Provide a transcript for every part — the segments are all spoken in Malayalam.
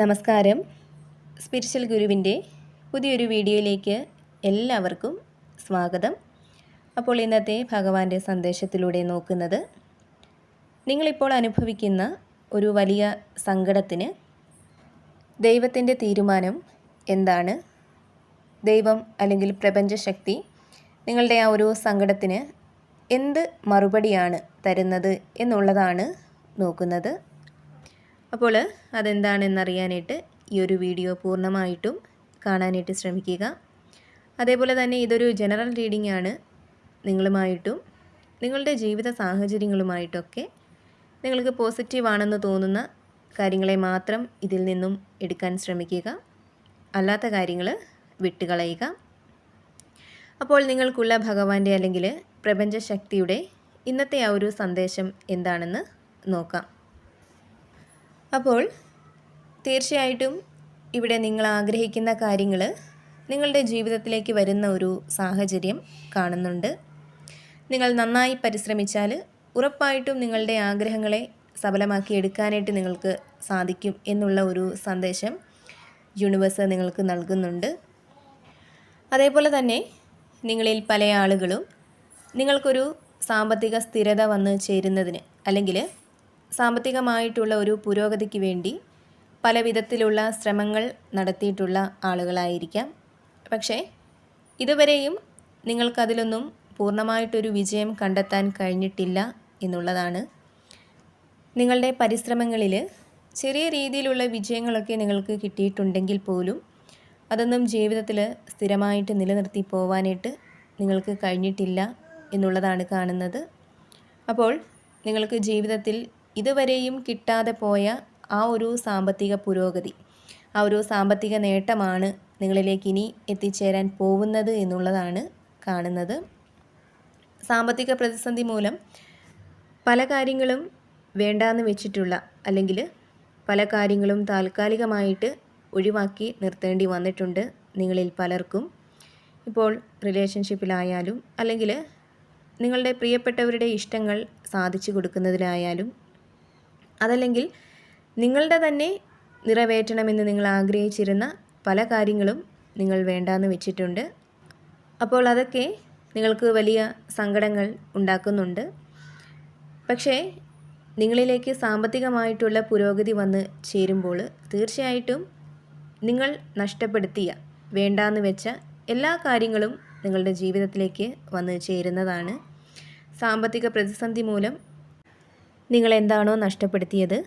നമസ്കാരം. സ്പിരിച്വൽ ഗുരുവിന്റെ പുതിയൊരു വീഡിയോയിലേക്ക് എല്ലാവർക്കും സ്വാഗതം. അപ്പോൾ ഇന്നത്തെ ഭഗവാന്റെ സന്ദേശത്തിലൂടെ നോക്കുന്നത് നിങ്ങളിപ്പോൾ അനുഭവിക്കുന്ന ഒരു വലിയ സങ്കടത്തിന് ദൈവത്തിന്റെ തീരുമാനം എന്താണ്? ദൈവം അല്ലെങ്കിൽ പ്രപഞ്ചശക്തി നിങ്ങളുടെ ആ ഒരു സങ്കടത്തിന് എന്ത് മറുപടിയാണ് തരുന്നത് എന്നുള്ളതാണ് നോക്കുന്നത്. അപ്പോൾ അതെന്താണെന്നറിയാനായിട്ട് ഈ ഒരു വീഡിയോ പൂർണമായിട്ടും കാണാനായിട്ട് ശ്രമിക്കുക. അതേപോലെ തന്നെ ഇതൊരു ജനറൽ റീഡിംഗ് ആണ് നിങ്ങളുമായിട്ടും നിങ്ങളുടെ ജീവിത സാഹചര്യങ്ങളുമായിട്ടൊക്കെ നിങ്ങൾക്ക് പോസിറ്റീവാണെന്ന് തോന്നുന്ന കാര്യങ്ങളെ മാത്രം ഇതിൽ നിന്നും എടുക്കാൻ ശ്രമിക്കുക. അല്ലാത്ത കാര്യങ്ങൾ വിട്ടുകളയുക. അപ്പോൾ നിങ്ങൾക്കുള്ള ഭഗവാന്റെ അല്ലെങ്കിൽ പ്രപഞ്ചശക്തിയുടെ ഇന്നത്തെ ആ ഒരു സന്ദേശം എന്താണെന്ന് നോക്കാം. അപ്പോൾ തീർച്ചയായിട്ടും ഇവിടെ നിങ്ങൾ ആഗ്രഹിക്കുന്ന കാര്യങ്ങൾ നിങ്ങളുടെ ജീവിതത്തിലേക്ക് വരുന്ന ഒരു സാഹചര്യം കാണുന്നുണ്ട്. നിങ്ങൾ നന്നായി പരിശ്രമിച്ചാൽ ഉറപ്പായിട്ടും നിങ്ങളുടെ ആഗ്രഹങ്ങളെ സഫലമാക്കി എടുക്കാനായിട്ട് നിങ്ങൾക്ക് സാധിക്കും എന്നുള്ള ഒരു സന്ദേശം യൂണിവേഴ്സ് നിങ്ങൾക്ക് നൽകുന്നുണ്ട്. അതേപോലെ തന്നെ നിങ്ങളിൽ പല ആളുകളും നിങ്ങൾക്കൊരു സാമ്പത്തിക സ്ഥിരത വന്ന് ചേരുന്നതിന് അല്ലെങ്കിൽ സാമ്പത്തികമായിട്ടുള്ള ഒരു പുരോഗതിക്ക് വേണ്ടി പല വിധത്തിലുള്ള ശ്രമങ്ങൾ നടത്തിയിട്ടുള്ള ആളുകളായിരിക്കാം. പക്ഷേ ഇതുവരെയും നിങ്ങൾക്കതിലൊന്നും പൂർണമായിട്ടൊരു വിജയം കണ്ടെത്താൻ കഴിഞ്ഞിട്ടില്ല എന്നുള്ളതാണ്. നിങ്ങളുടെ പരിശ്രമങ്ങളിൽ ചെറിയ രീതിയിലുള്ള വിജയങ്ങളൊക്കെ നിങ്ങൾക്ക് കിട്ടിയിട്ടുണ്ടെങ്കിൽ പോലും അതൊന്നും ജീവിതത്തിൽ സ്ഥിരമായിട്ട് നിലനിർത്തി പോവാനായിട്ട് നിങ്ങൾക്ക് കഴിഞ്ഞിട്ടില്ല എന്നുള്ളതാണ് കാണുന്നത്. അപ്പോൾ നിങ്ങൾക്ക് ജീവിതത്തിൽ ഇതുവരെയും കിട്ടാതെ പോയ ആ ഒരു സാമ്പത്തിക പുരോഗതി ആ ഒരു സാമ്പത്തിക നേട്ടമാണ് നിങ്ങളിലേക്ക് ഇനി എത്തിച്ചേരാൻ പോകുന്നത് എന്നുള്ളതാണ് കാണുന്നത്. സാമ്പത്തിക പ്രതിസന്ധി മൂലം പല കാര്യങ്ങളും വേണ്ടാന്ന് വെച്ചിട്ടുള്ള അല്ലെങ്കിൽ പല കാര്യങ്ങളും താൽക്കാലികമായിട്ട് ഒഴിവാക്കി നിർത്തേണ്ടി വന്നിട്ടുണ്ട് നിങ്ങളിൽ പലർക്കും. ഇപ്പോൾ റിലേഷൻഷിപ്പിലായാലും അല്ലെങ്കിൽ നിങ്ങളുടെ പ്രിയപ്പെട്ടവരുടെ ഇഷ്ടങ്ങൾ സാധിച്ചു കൊടുക്കുന്നതിലായാലും അതല്ലെങ്കിൽ നിങ്ങളുടെ തന്നെ നിറവേറ്റണമെന്ന് നിങ്ങൾ ആഗ്രഹിച്ചിരുന്ന പല കാര്യങ്ങളും നിങ്ങൾ വേണ്ടാന്ന് വെച്ചിട്ടുണ്ട്. അപ്പോൾ അതൊക്കെ നിങ്ങൾക്ക് വലിയ സങ്കടങ്ങൾ ഉണ്ടാക്കുന്നുണ്ട്. പക്ഷേ നിങ്ങളിലേക്ക് സാമ്പത്തികമായിട്ടുള്ള പുരോഗതി വന്ന് ചേരുമ്പോൾ തീർച്ചയായിട്ടും നിങ്ങൾ നഷ്ടപ്പെടുത്തിയ വേണ്ടാന്ന് വെച്ച എല്ലാ കാര്യങ്ങളും നിങ്ങളുടെ ജീവിതത്തിലേക്ക് വന്ന് ചേരുന്നതാണ്. സാമ്പത്തിക പ്രതിസന്ധി മൂലം നിങ്ങൾ എന്താണോ നഷ്ടപ്പെടുത്തിയത്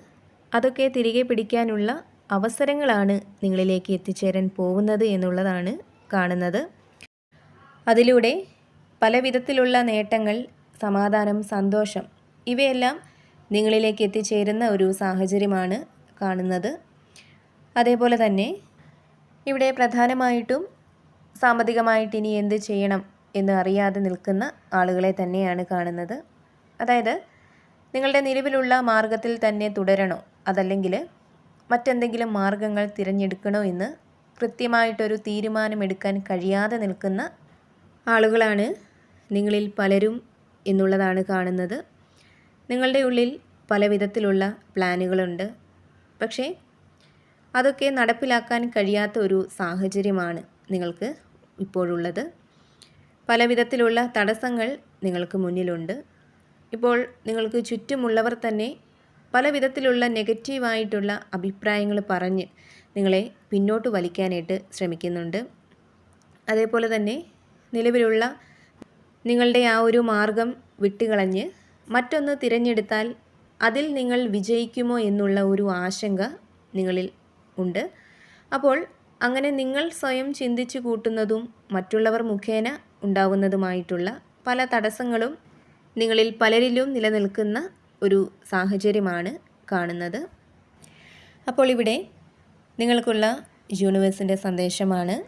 അതൊക്കെ തിരികെ പിടിക്കാനുള്ള അവസരങ്ങളാണ് നിങ്ങളിലേക്ക് എത്തിച്ചേരാൻ പോകുന്നത് എന്നുള്ളതാണ് കാണുന്നത്. അതിലൂടെ പല വിധത്തിലുള്ള നേട്ടങ്ങൾ സമാധാനം സന്തോഷം ഇവയെല്ലാം നിങ്ങളിലേക്ക് എത്തിച്ചേരുന്ന ഒരു സാഹചര്യമാണ് കാണുന്നത്. അതേപോലെ തന്നെ ഇവിടെ പ്രധാനമായിട്ടും സാമ്പത്തികമായിട്ട് ഇനി എന്ത് ചെയ്യണം എന്ന് അറിയാതെ നിൽക്കുന്ന ആളുകളെ തന്നെയാണ് കാണുന്നത്. അതായത് നിങ്ങളുടെ നിലവിലുള്ള മാർഗത്തിൽ തന്നെ തുടരണോ? അതല്ലെങ്കിൽ മറ്റെന്തെങ്കിലും മാർഗങ്ങൾ തിരഞ്ഞെടുക്കണോ എന്ന് കൃത്യമായിട്ടൊരു തീരുമാനമെടുക്കാൻ കഴിയാതെ നിൽക്കുന്ന ആളുകളാണ് നിങ്ങളിൽ പലരും എന്നുള്ളതാണ് കാണുന്നത്. നിങ്ങളുടെ ഉള്ളിൽ പല വിധത്തിലുള്ള പ്ലാനുകളുണ്ട്. പക്ഷേ അതൊക്കെ നടപ്പിലാക്കാൻ കഴിയാത്ത ഒരു സാഹചര്യമാണ് നിങ്ങൾക്ക് ഇപ്പോഴുള്ളത്. പല വിധത്തിലുള്ള തടസ്സങ്ങൾ നിങ്ങൾക്ക് മുന്നിലുണ്ട്. ഇപ്പോൾ നിങ്ങൾക്ക് ചുറ്റുമുള്ളവർ തന്നെ പല വിധത്തിലുള്ള നെഗറ്റീവായിട്ടുള്ള അഭിപ്രായങ്ങൾ പറഞ്ഞ് നിങ്ങളെ പിന്നോട്ട് വലിക്കാനായിട്ട് ശ്രമിക്കുന്നുണ്ട്. അതേപോലെ തന്നെ നിലവിലുള്ള നിങ്ങളുടെ ആ ഒരു മാർഗം വിട്ടുകളഞ്ഞ് മറ്റൊന്ന് തിരഞ്ഞെടുത്താൽ അതിൽ നിങ്ങൾ വിജയിക്കുമോ എന്നുള്ള ഒരു ആശങ്ക നിങ്ങളിൽ ഉണ്ട്. അപ്പോൾ അങ്ങനെ നിങ്ങൾ സ്വയം ചിന്തിച്ചു കൂട്ടുന്നതും മറ്റുള്ളവർ മുഖേന ഉണ്ടാവുന്നതുമായിട്ടുള്ള പല തടസ്സങ്ങളും നിങ്ങളിൽ പലരിലും നിലനിൽക്കുന്ന ഒരു സാഹചര്യമാണ് കാണുന്നത്. അപ്പോൾ ഇവിടെ നിങ്ങൾക്കുള്ള യൂണിവേഴ്സിന്റെ സന്ദേശമാണ്.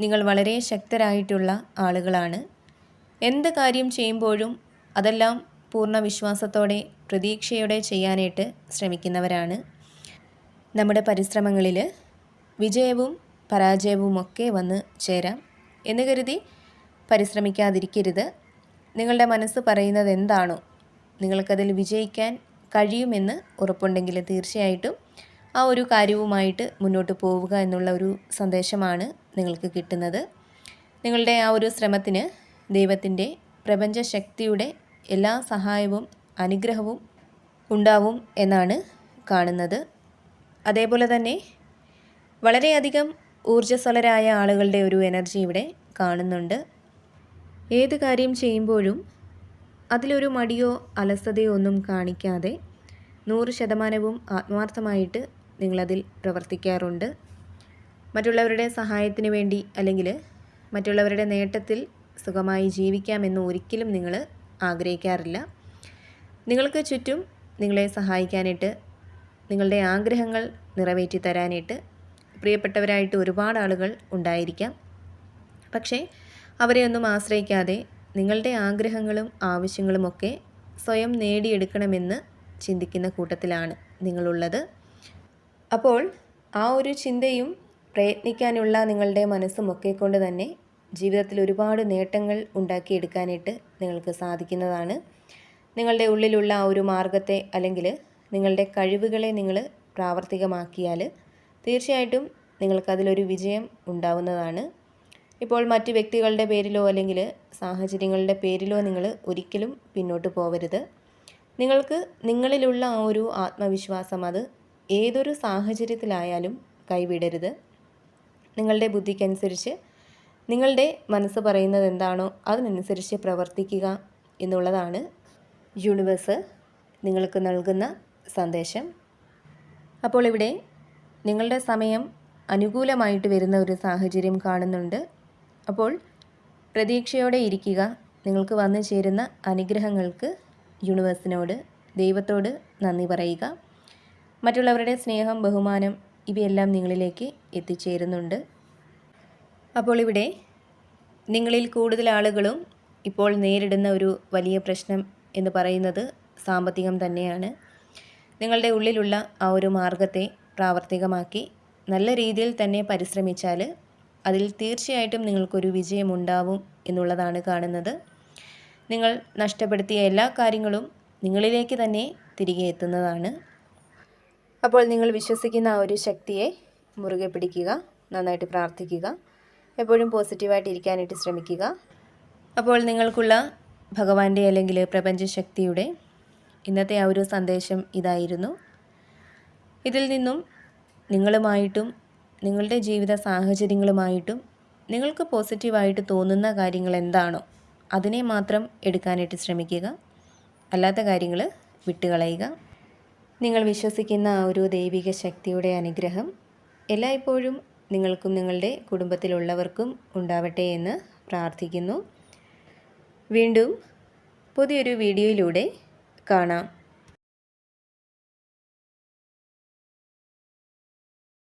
നിങ്ങൾ വളരെ ശക്തരായിട്ടുള്ള ആളുകളാണ്. എന്ത് കാര്യം ചെയ്യുമ്പോഴും അതെല്ലാം പൂർണ വിശ്വാസത്തോടെ പ്രതീക്ഷയോടെ ചെയ്യാനായിട്ട് ശ്രമിക്കുന്നവരാണ്. നമ്മുടെ പരിശ്രമങ്ങളിൽ വിജയവും പരാജയവും ഒക്കെ വന്ന് ചേരാം. എന്ന് കരുതി പരിശ്രമിക്കാതിരിക്കരുത്. നിങ്ങളുടെ മനസ്സ് പറയുന്നത് എന്താണോ നിങ്ങൾക്കതിൽ വിജയിക്കാൻ കഴിയുമെന്ന് ഉറപ്പുണ്ടെങ്കിൽ തീർച്ചയായിട്ടും ആ ഒരു കാര്യവുമായിട്ട് മുന്നോട്ട് പോവുക എന്നുള്ള ഒരു സന്ദേശമാണ് നിങ്ങൾക്ക് കിട്ടുന്നത്. നിങ്ങളുടെ ആ ഒരു ശ്രമത്തിന് ദൈവത്തിന്റെ പ്രപഞ്ചശക്തിയുടെ എല്ലാ സഹായവും അനുഗ്രഹവും ഉണ്ടാവും എന്നാണ് കാണുന്നത്. അതേപോലെ തന്നെ വളരെയധികം ഊർജസ്വലരായ ആളുകളുടെ ഒരു എനർജി ഇവിടെ കാണുന്നുണ്ട്. ഏത് കാര്യം ചെയ്യുമ്പോഴും അതിലൊരു മടിയോ അലസതയോ ഒന്നും കാണിക്കാതെ നൂറ് ശതമാനവും ആത്മാർത്ഥമായിട്ട് നിങ്ങളതിൽ പ്രവർത്തിക്കാറുണ്ട്. മറ്റുള്ളവരുടെ സഹായത്തിന് വേണ്ടി അല്ലെങ്കിൽ മറ്റുള്ളവരുടെ നേട്ടത്തിൽ സുഖമായി ജീവിക്കാമെന്ന് ഒരിക്കലും നിങ്ങൾ ആഗ്രഹിക്കാറില്ല. നിങ്ങൾക്ക് ചുറ്റും നിങ്ങളെ സഹായിക്കാനായിട്ട് നിങ്ങളുടെ ആഗ്രഹങ്ങൾ നിറവേറ്റി തരാനായിട്ട് പ്രിയപ്പെട്ടവരായിട്ട് ഒരുപാട് ആളുകൾ ഉണ്ടായിരിക്കാം. പക്ഷേ അവരെ ഒന്നും ആശ്രയിക്കാതെ നിങ്ങളുടെ ആഗ്രഹങ്ങളും ആവശ്യങ്ങളുമൊക്കെ സ്വയം നേടിയെടുക്കണമെന്ന് ചിന്തിക്കുന്ന കൂട്ടത്തിലാണ് നിങ്ങളുള്ളത്. അപ്പോൾ ആ ഒരു ചിന്തയും പ്രയത്നിക്കാനുള്ള നിങ്ങളുടെ മനസ്സും ഒക്കെ കൊണ്ട് തന്നെ ജീവിതത്തിൽ ഒരുപാട് നേട്ടങ്ങൾ ഉണ്ടാക്കിയെടുക്കാനായിട്ട് നിങ്ങൾക്ക് സാധിക്കുന്നതാണ്. നിങ്ങളുടെ ഉള്ളിലുള്ള ആ ഒരു മാർഗത്തെ അല്ലെങ്കിൽ നിങ്ങളുടെ കഴിവുകളെ നിങ്ങൾ പ്രാവർത്തികമാക്കിയാൽ തീർച്ചയായിട്ടും നിങ്ങൾക്കതിലൊരു വിജയം ഉണ്ടാവുന്നതാണ്. ഇപ്പോൾ മറ്റ് വ്യക്തികളുടെ പേരിലോ അല്ലെങ്കിൽ സാഹചര്യങ്ങളുടെ പേരിലോ നിങ്ങൾ ഒരിക്കലും പിന്നോട്ട് പോവരുത്. നിങ്ങൾക്ക് നിങ്ങളിലുള്ള ആ ഒരു ആത്മവിശ്വാസം അത് ഏതൊരു സാഹചര്യത്തിലായാലും കൈവിടരുത്. നിങ്ങളുടെ ബുദ്ധിക്കനുസരിച്ച് നിങ്ങളുടെ മനസ്സ് പറയുന്നത് എന്താണോ അതിനനുസരിച്ച് പ്രവർത്തിക്കുക എന്നുള്ളതാണ് യൂണിവേഴ്സ് നിങ്ങൾക്ക് നൽകുന്ന സന്ദേശം. അപ്പോൾ ഇവിടെ നിങ്ങളുടെ സമയം അനുകൂലമായിട്ട് വരുന്ന ഒരു സാഹചര്യം കാണുന്നുണ്ട്. അപ്പോൾ പ്രതീക്ഷയോടെ ഇരിക്കുക. നിങ്ങൾക്ക് വന്നു ചേരുന്ന അനുഗ്രഹങ്ങൾക്ക് യൂണിവേഴ്സിനോട് ദൈവത്തോട് നന്ദി പറയുക. മറ്റുള്ളവരുടെ സ്നേഹം ബഹുമാനം ഇവയെല്ലാം നിങ്ങളിലേക്ക് എത്തിച്ചേരുന്നുണ്ട്. അപ്പോൾ ഇവിടെ നിങ്ങളിൽ കൂടുതൽ ആളുകളും ഇപ്പോൾ നേരിടുന്ന ഒരു വലിയ പ്രശ്നം എന്ന് പറയുന്നത് സാമ്പത്തികം തന്നെയാണ്. നിങ്ങളുടെ ഉള്ളിലുള്ള ആ ഒരു മാർഗത്തെ പ്രാവർത്തികമാക്കി നല്ല രീതിയിൽ തന്നെ പരിശ്രമിച്ചാൽ അതിൽ തീർച്ചയായിട്ടും നിങ്ങൾക്കൊരു വിജയമുണ്ടാവും എന്നുള്ളതാണ് കാണുന്നത്. നിങ്ങൾ നഷ്ടപ്പെടുത്തിയ എല്ലാ കാര്യങ്ങളും നിങ്ങളിലേക്ക് തന്നെ തിരികെ എത്തുന്നതാണ്. അപ്പോൾ നിങ്ങൾ വിശ്വസിക്കുന്ന ആ ഒരു ശക്തിയെ മുറുകെ പിടിക്കുക നന്നായിട്ട് പ്രാർത്ഥിക്കുക എപ്പോഴും പോസിറ്റീവായിട്ട് ഇരിക്കാനായിട്ട് ശ്രമിക്കുക. അപ്പോൾ നിങ്ങൾക്കുള്ള ഭഗവാന്റെ അല്ലെങ്കിൽ പ്രപഞ്ചശക്തിയുടെ ഇന്നത്തെ ആ ഒരു സന്ദേശം ഇതായിരുന്നു. ഇതിൽ നിന്നും നിങ്ങളുമായിട്ടും നിങ്ങളുടെ ജീവിത സാഹചര്യങ്ങളുമായിട്ടും നിങ്ങൾക്ക് പോസിറ്റീവായിട്ട് തോന്നുന്ന കാര്യങ്ങൾ എന്താണോ അതിനെ മാത്രം എടുക്കാനായിട്ട് ശ്രമിക്കുക. അല്ലാത്ത കാര്യങ്ങൾ വിട്ടുകളയുക. നിങ്ങൾ വിശ്വസിക്കുന്ന ആ ഒരു ദൈവിക ശക്തിയുടെ അനുഗ്രഹം എല്ലായ്പ്പോഴും നിങ്ങൾക്കും നിങ്ങളുടെ കുടുംബത്തിലുള്ളവർക്കും ഉണ്ടാവട്ടെ എന്ന് പ്രാർത്ഥിക്കുന്നു. വീണ്ടും പുതിയൊരു വീഡിയോയിലൂടെ കാണാം.